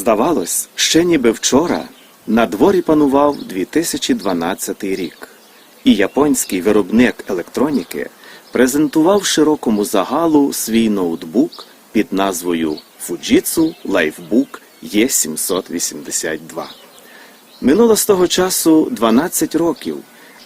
Здавалось, ще ніби вчора на дворі панував 2012 рік, і японський виробник електроніки презентував широкому загалу свій ноутбук під назвою Fujitsu Livebook E782. Минуло з того часу 12 років,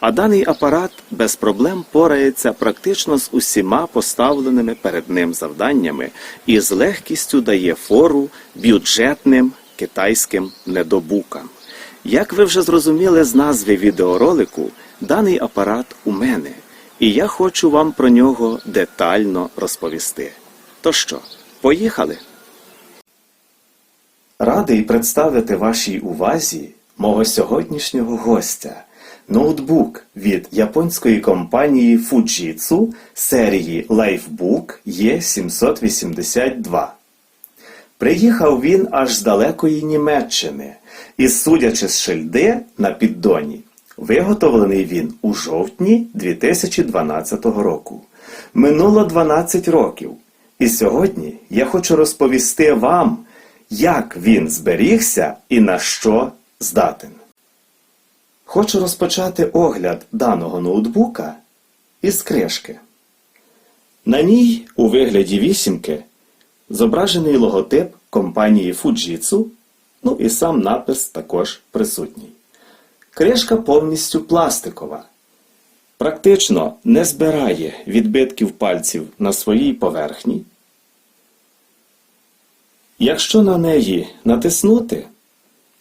а даний апарат без проблем порається практично з усіма поставленими перед ним завданнями і з легкістю дає фору бюджетним китайським недобукам. Як ви вже зрозуміли з назви відеоролику, даний апарат у мене, і я хочу вам про нього детально розповісти. То що, поїхали? Радий представити вашій увазі мого сьогоднішнього гостя. Ноутбук від японської компанії Fujitsu серії Livebook E782. Приїхав він аж з далекої Німеччини, і, судячи з шильди на піддоні, виготовлений він у жовтні 2012 року. Минуло 12 років. І сьогодні я хочу розповісти вам, як він зберігся і на що здатен. Хочу розпочати огляд даного ноутбука із кришки. На ній у вигляді вісімки зображений логотип компанії Fujitsu, ну і сам напис також присутній. Кришка повністю пластикова. Практично не збирає відбитків пальців на своїй поверхні. Якщо на неї натиснути,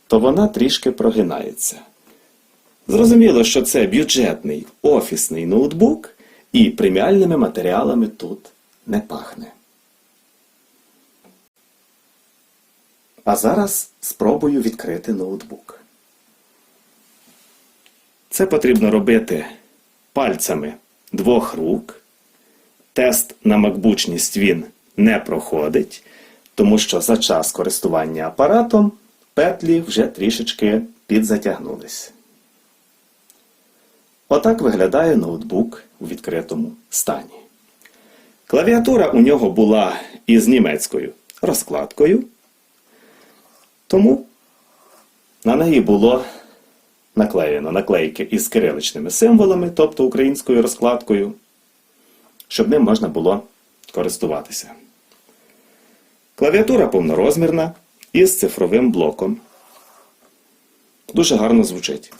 то вона трішки прогинається. Зрозуміло, що це бюджетний офісний ноутбук, і преміальними матеріалами тут не пахне. А зараз спробую відкрити ноутбук. Це потрібно робити пальцями двох рук. Тест на макбучність він не проходить, тому що за час користування апаратом петлі вже трішечки підзатягнулись. Отак виглядає ноутбук у відкритому стані. Клавіатура у нього була із німецькою розкладкою, тому на неї було наклеєно наклейки із кириличними символами, тобто українською розкладкою, щоб ним можна було користуватися. Клавіатура повнорозмірна із цифровим блоком. Дуже гарно звучить.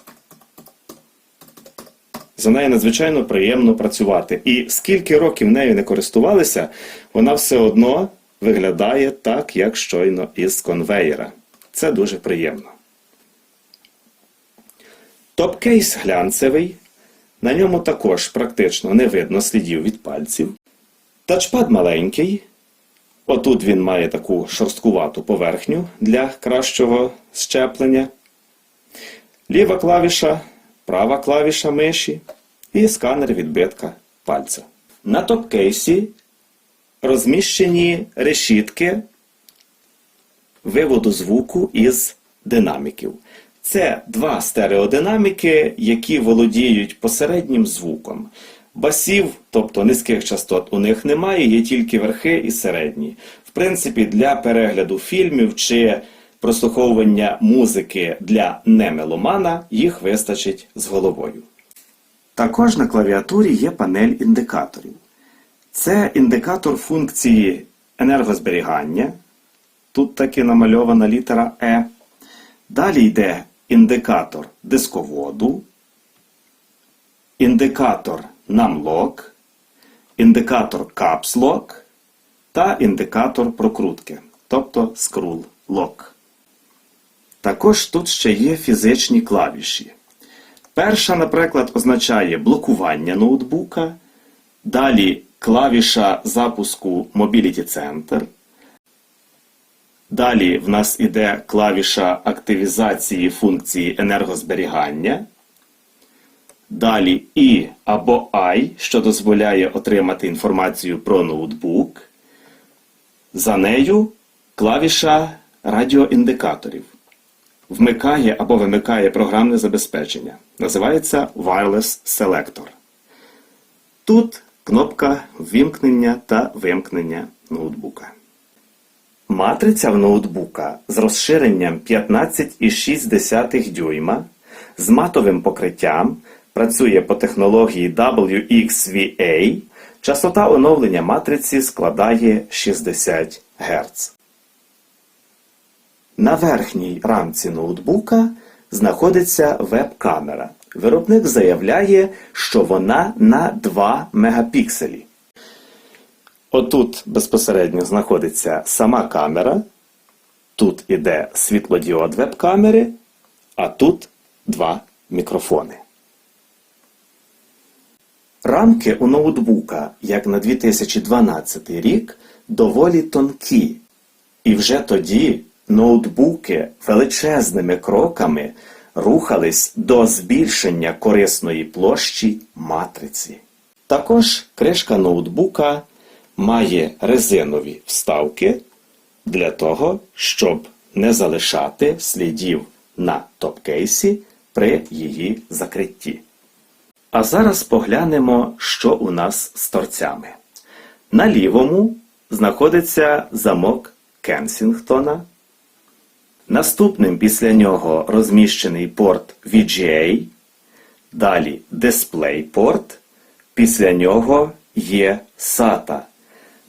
За нею надзвичайно приємно працювати. І скільки років нею не користувалися, вона все одно виглядає так, як щойно із конвеєра. Це дуже приємно. Топ-кейс глянцевий. На ньому також практично не видно слідів від пальців. Тачпад маленький. Отут він має таку шорсткувату поверхню для кращого щеплення. Ліва клавіша, права клавіша миші і сканер відбитка пальця. На топ-кейсі розміщені решітки виводу звуку із динаміків. Це два стереодинаміки, які володіють посереднім звуком. Басів, тобто низьких частот, у них немає, є тільки верхи і середні. В принципі, для перегляду фільмів чи прослуховування музики для немеломана їх вистачить з головою. Також на клавіатурі є панель індикаторів. Це індикатор функції енергозберігання. Тут таки намальована літера Е. Далі йде індикатор дисководу, індикатор NumLock, індикатор Lock та індикатор прокрутки, тобто Scroll Lock. Також тут ще є фізичні клавіші. Перша, наприклад, означає блокування ноутбука. Далі клавіша запуску Mobility Center. Далі в нас іде клавіша активізації функції енергозберігання. Далі І або I, що дозволяє отримати інформацію про ноутбук. За нею клавіша радіоіндикаторів. Вмикає або вимикає програмне забезпечення. Називається Wireless Selector. Тут кнопка ввімкнення та вимкнення ноутбука. Матриця в ноутбука з розширенням 15,6 дюйма з матовим покриттям працює по технології WXVA. Частота оновлення матриці складає 60 Гц. На верхній рамці ноутбука знаходиться веб-камера. Виробник заявляє, що вона на 2 мегапікселі. Отут безпосередньо знаходиться сама камера, тут іде світлодіод веб-камери, а тут два мікрофони. Рамки у ноутбука, як на 2012 рік, доволі тонкі. І вже тоді ноутбуки величезними кроками рухались до збільшення корисної площі матриці. Також кришка ноутбука має резинові вставки для того, щоб не залишати слідів на топкейсі при її закритті. А зараз поглянемо, що у нас з торцями. На лівому знаходиться замок Кенсінгтона. Наступним після нього розміщений порт VGA. Далі DisplayPort. Після нього є SATA.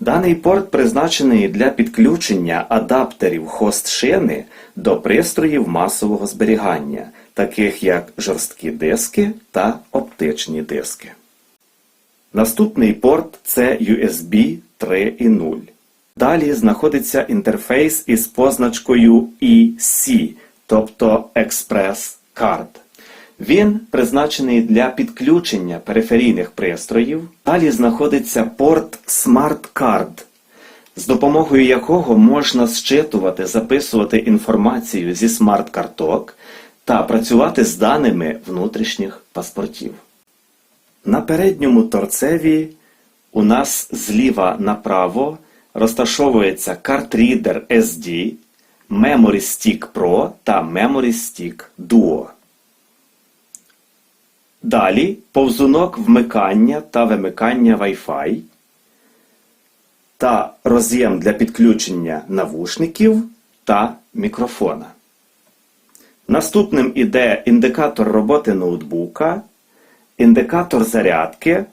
Даний порт призначений для підключення адаптерів хост-шини до пристроїв масового зберігання, таких як жорсткі диски та оптичні диски. Наступний порт це USB 3.0. Далі знаходиться інтерфейс із позначкою EC, тобто Express Card. Він призначений для підключення периферійних пристроїв. Далі знаходиться порт Smart Card, з допомогою якого можна зчитувати, записувати інформацію зі смарт-карток та працювати з даними внутрішніх паспортів. На передньому торцеві у нас зліва направо розташовується картрідер SD, Memory Stick Pro та Memory Stick Duo. Далі повзунок вмикання та вимикання Wi-Fi та роз'єм для підключення навушників та мікрофона. Наступним іде індикатор роботи ноутбука, індикатор зарядки,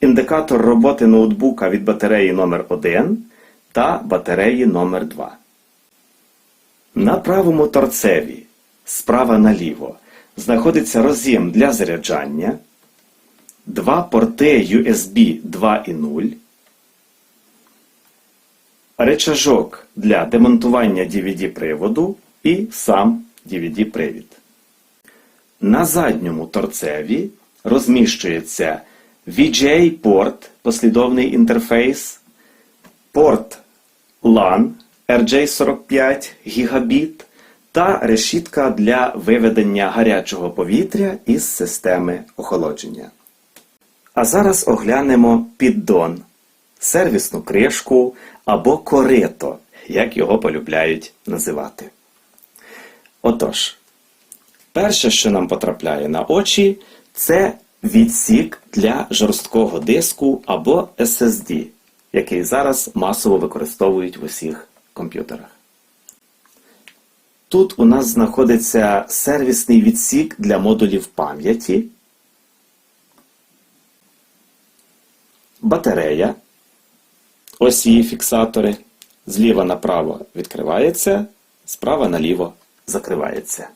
індикатор роботи ноутбука від батареї номер 1 та батареї номер 2 На правому торцеві справа наліво знаходиться роз'єм для заряджання, два порти USB 2.0, речажок для демонтування DVD-приводу і сам DVD-привід. На задньому торцеві розміщується VGA-порт, послідовний інтерфейс, порт LAN RJ45 Гігабіт та решітка для виведення гарячого повітря із системи охолодження. А зараз оглянемо піддон, сервісну кришку або корито, як його полюбляють називати. Отож, перше, що нам потрапляє на очі, це відсік для жорсткого диску або SSD, який зараз масово використовують в усіх комп'ютерах. Тут у нас знаходиться сервісний відсік для модулів пам'яті, батарея. Ось її фіксатори. Зліва направо відкривається, справа наліво закривається.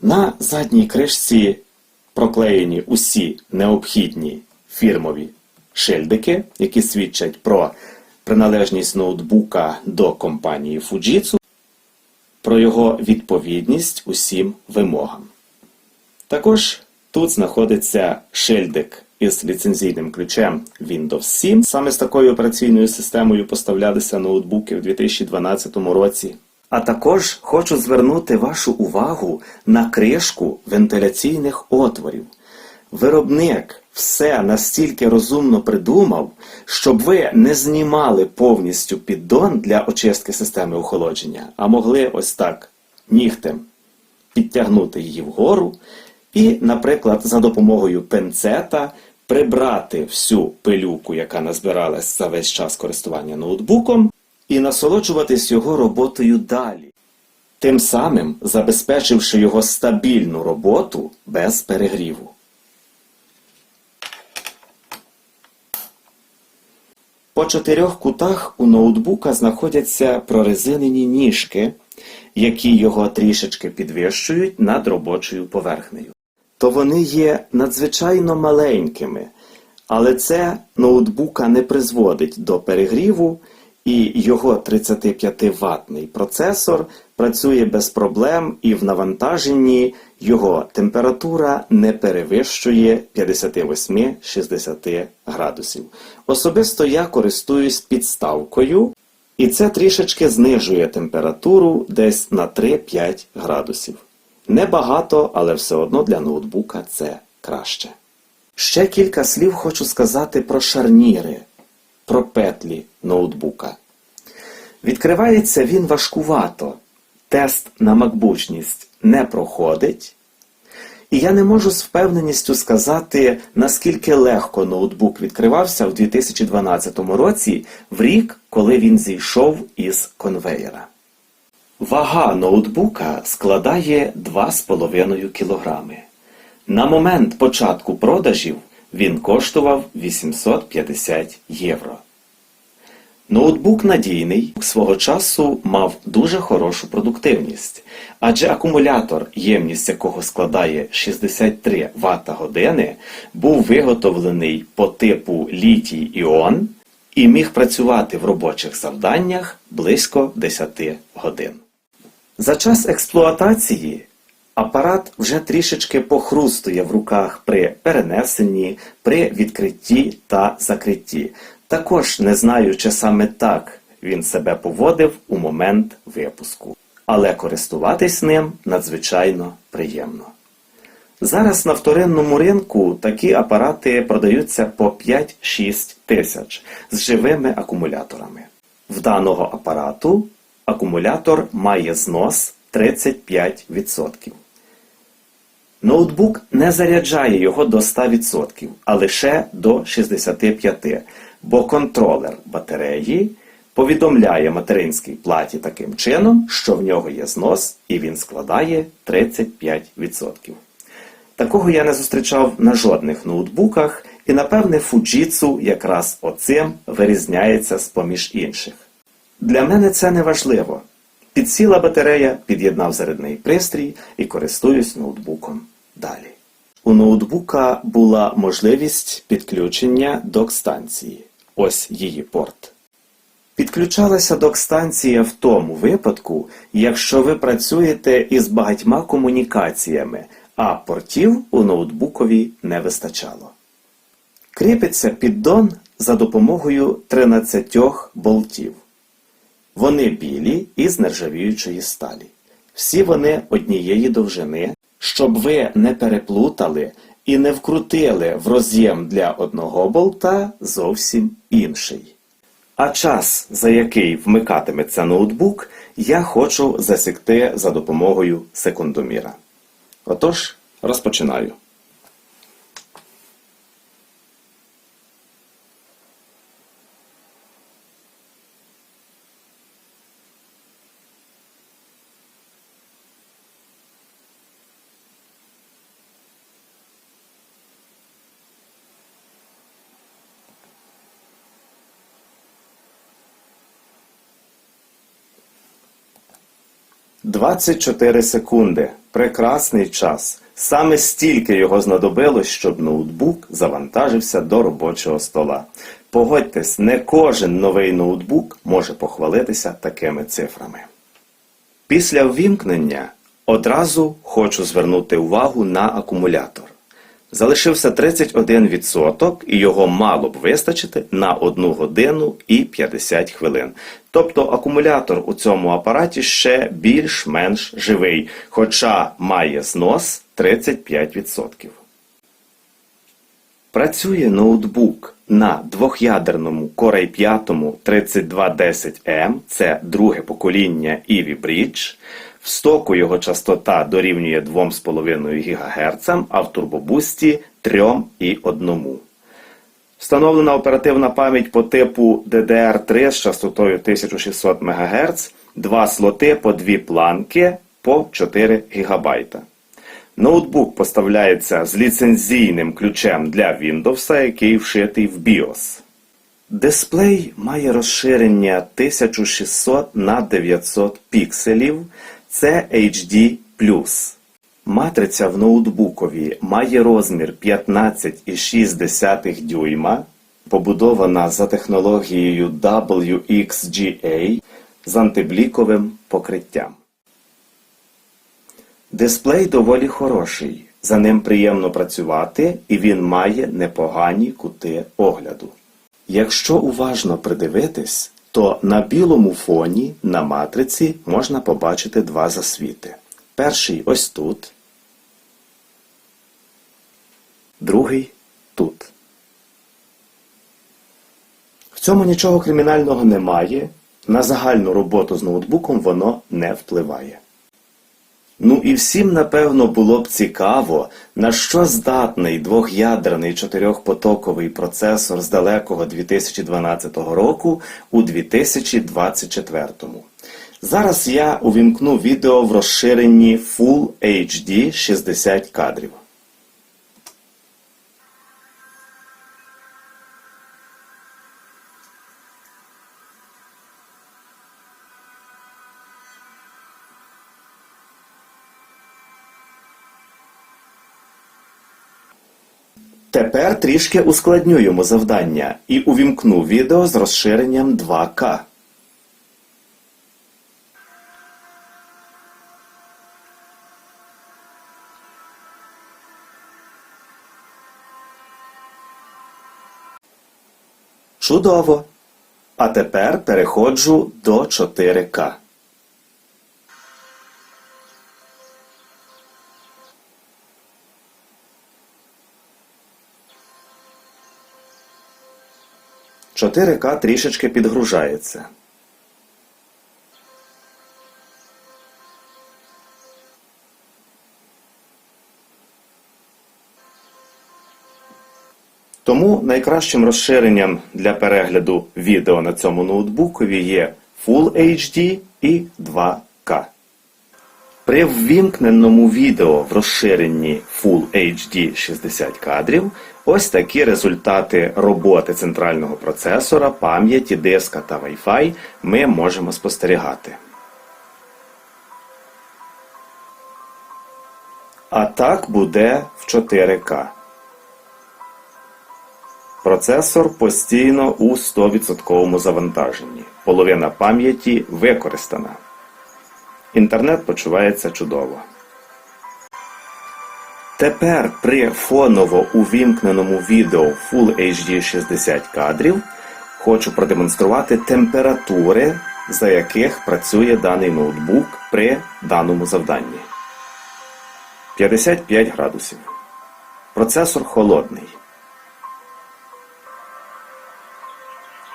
На задній кришці проклеєні усі необхідні фірмові шильдики, які свідчать про приналежність ноутбука до компанії Fujitsu, про його відповідність усім вимогам. Також тут знаходиться шильдик із ліцензійним ключем Windows 7. Саме з такою операційною системою поставлялися ноутбуки в 2012 році. А також хочу звернути вашу увагу на кришку вентиляційних отворів. Виробник все настільки розумно придумав, щоб ви не знімали повністю піддон для очистки системи охолодження, а могли ось так нігтем підтягнути її вгору і, наприклад, за допомогою пенцета прибрати всю пилюку, яка назбиралась за весь час користування ноутбуком, і насолоджуватись його роботою далі, тим самим забезпечивши його стабільну роботу без перегріву. По чотирьох кутах у ноутбука знаходяться прорезинені ніжки, які його трішечки підвищують над робочою поверхнею. То вони є надзвичайно маленькими, але це ноутбука не призводить до перегріву, і його 35-ваттний процесор працює без проблем і в навантаженні його температура не перевищує 58-60 градусів. Особисто я користуюсь підставкою, і це трішечки знижує температуру десь на 3-5 градусів. Небагато, але все одно для ноутбука це краще. Ще кілька слів хочу сказати про шарніри, про петлі ноутбука. Відкривається він важкувато. Тест на макбучність не проходить. І я не можу з впевненістю сказати, наскільки легко ноутбук відкривався в 2012 році, в рік, коли він зійшов із конвеєра. Вага ноутбука складає 2,5 кг. На момент початку продажів він коштував 850 євро. Ноутбук надійний свого часу мав дуже хорошу продуктивність, адже акумулятор, ємність якого складає 63 Вт години, був виготовлений по типу літій іон і міг працювати в робочих завданнях близько 10 годин. За час експлуатації апарат вже трішечки похрустує в руках при перенесенні, при відкритті та закритті. Також не знаю, чи саме так він себе поводив у момент випуску. Але користуватись ним надзвичайно приємно. Зараз на вторинному ринку такі апарати продаються по 5-6 тисяч з живими акумуляторами. В даного апарату акумулятор має знос 35%. Ноутбук не заряджає його до 100%, а лише до 65%, бо контролер батареї повідомляє материнській платі таким чином, що в нього є знос і він складає 35%. Такого я не зустрічав на жодних ноутбуках, і напевне Fujitsu якраз оцим вирізняється з поміж інших. Для мене це не важливо. Підсіла батарея, під'єднав зарядний пристрій і користуюсь ноутбуком далі. У ноутбука була можливість підключення док-станції. Ось її порт. Підключалася док-станція в тому випадку, якщо ви працюєте із багатьма комунікаціями, а портів у ноутбукові не вистачало. Кріпиться піддон за допомогою 13 болтів. Вони білі і з нержавіючої сталі. Всі вони однієї довжини, щоб ви не переплутали і не вкрутили в роз'єм для одного болта зовсім інший. А час, за який вмикатиметься ноутбук, я хочу засікти за допомогою секундоміра. Отож, розпочинаю. Двадцять чотири секунди. Прекрасний час. Саме стільки його знадобилось, щоб ноутбук завантажився до робочого стола. Погодьтесь, не кожен новий ноутбук може похвалитися такими цифрами. Після ввімкнення одразу хочу звернути увагу на акумулятор. Залишився 31% і його мало б вистачити на 1 годину і 50 хвилин. Тобто акумулятор у цьому апараті ще більш-менш живий, хоча має знос 35%. Працює ноутбук на двох'ядерному Core i 5 3210M, це друге покоління Ivy Bridge. Стоку його частота дорівнює 2,5 ГГц, а в турбобусті 3,1. Встановлена оперативна пам'ять по типу DDR3 з частотою 1600 МГц, два слоти по дві планки по 4 ГБ. Ноутбук поставляється з ліцензійним ключем для Windows, який вшитий в BIOS. Дисплей має розширення 1600 на 900 пікселів. Це HD+. Матриця в ноутбукові має розмір 15,6 дюйма, побудована за технологією WXGA з антибліковим покриттям. Дисплей доволі хороший, за ним приємно працювати і він має непогані кути огляду. Якщо уважно придивитись, то на білому фоні на матриці можна побачити два засвіти. Перший ось тут, другий тут. В цьому нічого кримінального немає. На загальну роботу з ноутбуком воно не впливає. Ну і всім, напевно, було б цікаво, на що здатний двох'ядерний чотирьохпотоковий процесор з далекого 2012 року у 2024. Зараз я увімкну відео в розширенні Full HD 60 кадрів. Тепер трішки ускладню йому завдання і увімкну відео з розширенням 2К. Чудово! А тепер переходжу до 4К. Чотири к трішечки підгружається. Тому найкращим розширенням для перегляду відео на цьому ноутбукові є Full HD і 2K. При ввімкненому відео в розширенні Full HD 60 кадрів ось такі результати роботи центрального процесора, пам'яті, диска та Wi-Fi ми можемо спостерігати. А так буде в 4К. Процесор постійно у 100% завантаженні. Половина пам'яті використана. Інтернет почувається чудово. Тепер при фоново увімкненому відео Full HD 60 кадрів хочу продемонструвати температури, за яких працює даний ноутбук при даному завданні. 55 градусів. Процесор холодний.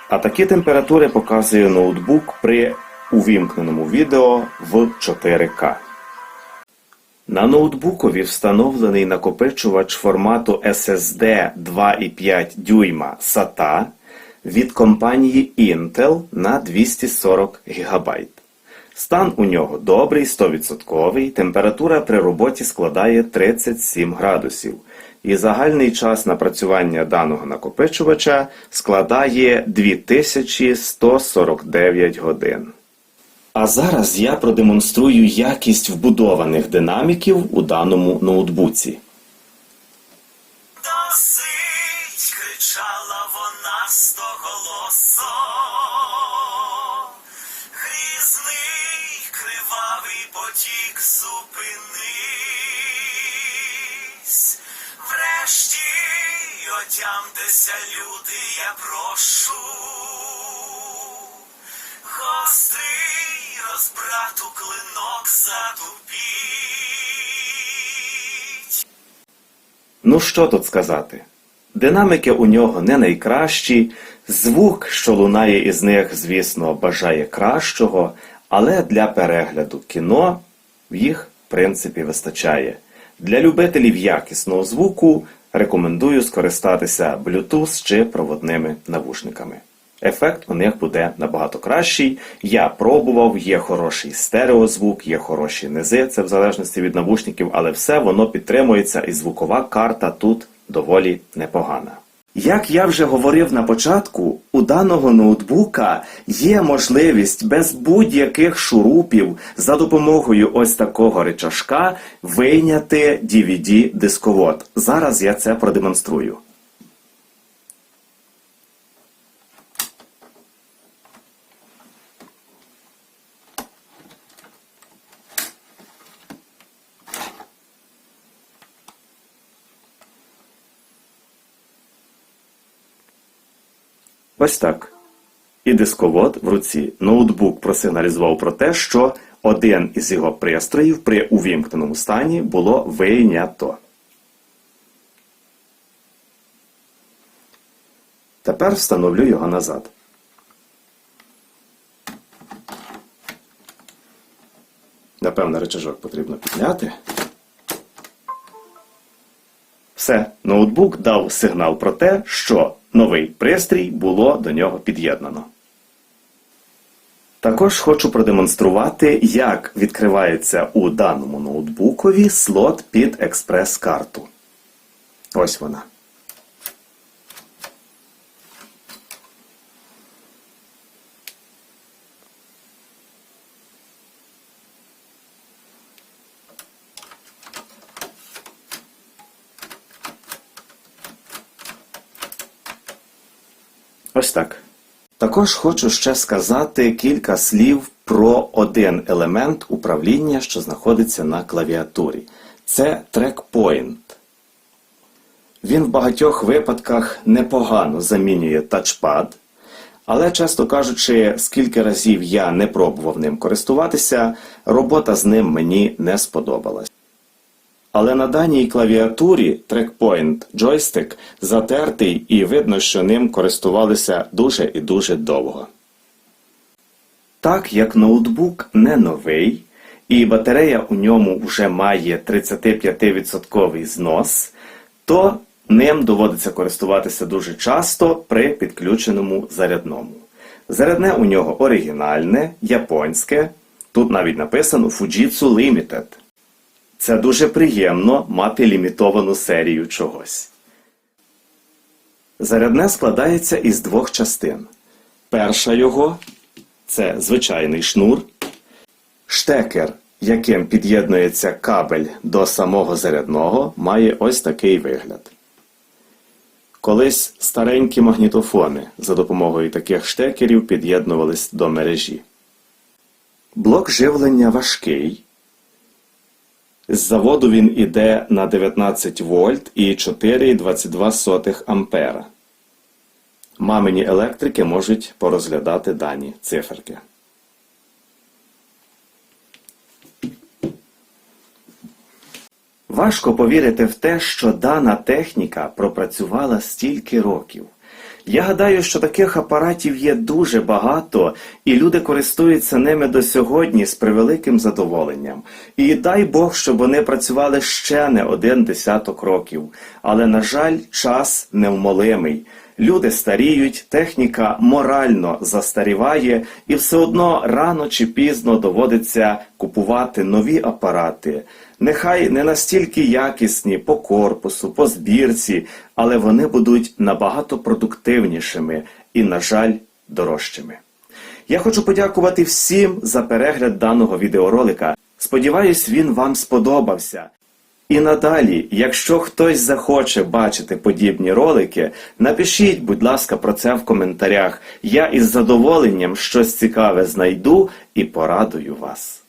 А такі температури показує ноутбук при увімкненому відео в 4К. На ноутбукові встановлений накопичувач формату SSD 2,5 дюйма SATA від компанії Intel на 240 ГБ. Стан у нього добрий, 100%, температура при роботі складає 37 градусів. І загальний час напрацювання даного накопичувача складає 2149 годин. А зараз я продемонструю якість вбудованих динаміків у даному ноутбуці. Досить кричала вона стоголосо. Грізний кривавий потік зупинись. Врешті отямтеся, люди, я прошу. Гострий розбрату клинок затупіть. Ну що тут сказати? Динаміки у нього не найкращі, звук, що лунає із них, звісно, бажає кращого, але для перегляду кіно їх, в принципі, вистачає. Для любителів якісного звуку рекомендую скористатися Bluetooth чи проводними навушниками. Ефект у них буде набагато кращий. Я пробував, є хороший стереозвук, є хороші низи, це в залежності від навушників, але все воно підтримується, і звукова карта тут доволі непогана. Як я вже говорив на початку, у даного ноутбука є можливість без будь-яких шурупів за допомогою ось такого речашка вийняти DVD-дисковод. Зараз я це продемонструю. Ось так. І дисковод в руці. Ноутбук просигналізував про те, що один із його пристроїв при увімкненому стані було вийнято. Тепер встановлю його назад. Напевно, речажок потрібно підняти. Все, ноутбук дав сигнал про те, що новий пристрій було до нього під'єднано. Також хочу продемонструвати, як відкривається у даному ноутбукові слот під експрес-карту. Ось вона. Так. Також хочу ще сказати кілька слів про один елемент управління, що знаходиться на клавіатурі. Це трекпоінт. Він в багатьох випадках непогано замінює тачпад, але, чесно кажучи, скільки разів я не пробував ним користуватися, робота з ним мені не сподобалась. Але на даній клавіатурі трекпоінт джойстик затертий і видно, що ним користувалися дуже і дуже довго. Так як ноутбук не новий, і батарея у ньому вже має 35% знос, то ним доводиться користуватися дуже часто при підключеному зарядному. Зарядне у нього оригінальне, японське, тут навіть написано Fujitsu Limited. Це дуже приємно мати лімітовану серію чогось. Зарядне складається із двох частин. Перша його це звичайний шнур, штекер, яким під'єднується кабель до самого зарядного, має ось такий вигляд. Колись старенькі магнітофони за допомогою таких штекерів під'єднувались до мережі. Блок живлення важкий. З заводу він іде на 19 вольт і 4,22 ампера. Мамині електрики можуть порозглядати дані циферки. Важко повірити в те, що дана техніка пропрацювала стільки років. Я гадаю, що таких апаратів є дуже багато, і люди користуються ними до сьогодні з превеликим задоволенням. І дай Бог, щоб вони працювали ще не один десяток років. Але, на жаль, час невмолимий. Люди старіють, техніка морально застаріває, і все одно рано чи пізно доводиться купувати нові апарати. Нехай не настільки якісні по корпусу, по збірці, але вони будуть набагато продуктивнішими і, на жаль, дорожчими. Я хочу подякувати всім за перегляд даного відеоролика. Сподіваюсь, він вам сподобався. І надалі, якщо хтось захоче бачити подібні ролики, напишіть, будь ласка, про це в коментарях. Я із задоволенням щось цікаве знайду і порадую вас.